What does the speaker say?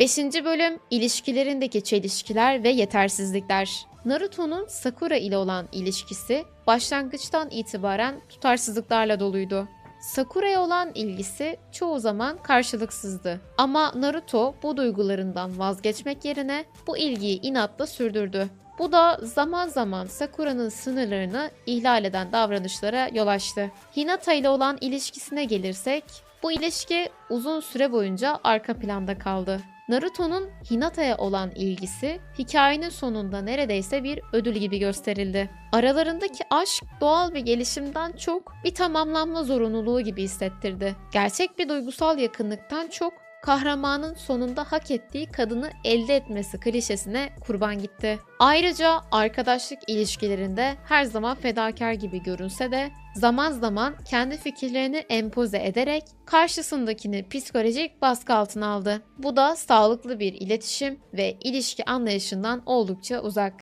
5. bölüm ilişkilerindeki çelişkiler ve yetersizlikler. Naruto'nun Sakura ile olan ilişkisi başlangıçtan itibaren tutarsızlıklarla doluydu. Sakura'ya olan ilgisi çoğu zaman karşılıksızdı. Ama Naruto bu duygularından vazgeçmek yerine bu ilgiyi inatla sürdürdü. Bu da zaman zaman Sakura'nın sınırlarını ihlal eden davranışlara yol açtı. Hinata ile olan ilişkisine gelirsek, bu ilişki uzun süre boyunca arka planda kaldı. Naruto'nun Hinata'ya olan ilgisi hikayenin sonunda neredeyse bir ödül gibi gösterildi. Aralarındaki aşk doğal bir gelişimden çok bir tamamlanma zorunluluğu gibi hissettirdi. Gerçek bir duygusal yakınlıktan çok kahramanın sonunda hak ettiği kadını elde etmesi klişesine kurban gitti. Ayrıca arkadaşlık ilişkilerinde her zaman fedakar gibi görünse de zaman zaman kendi fikirlerini empoze ederek karşısındakini psikolojik baskı altına aldı. Bu da sağlıklı bir iletişim ve ilişki anlayışından oldukça uzak.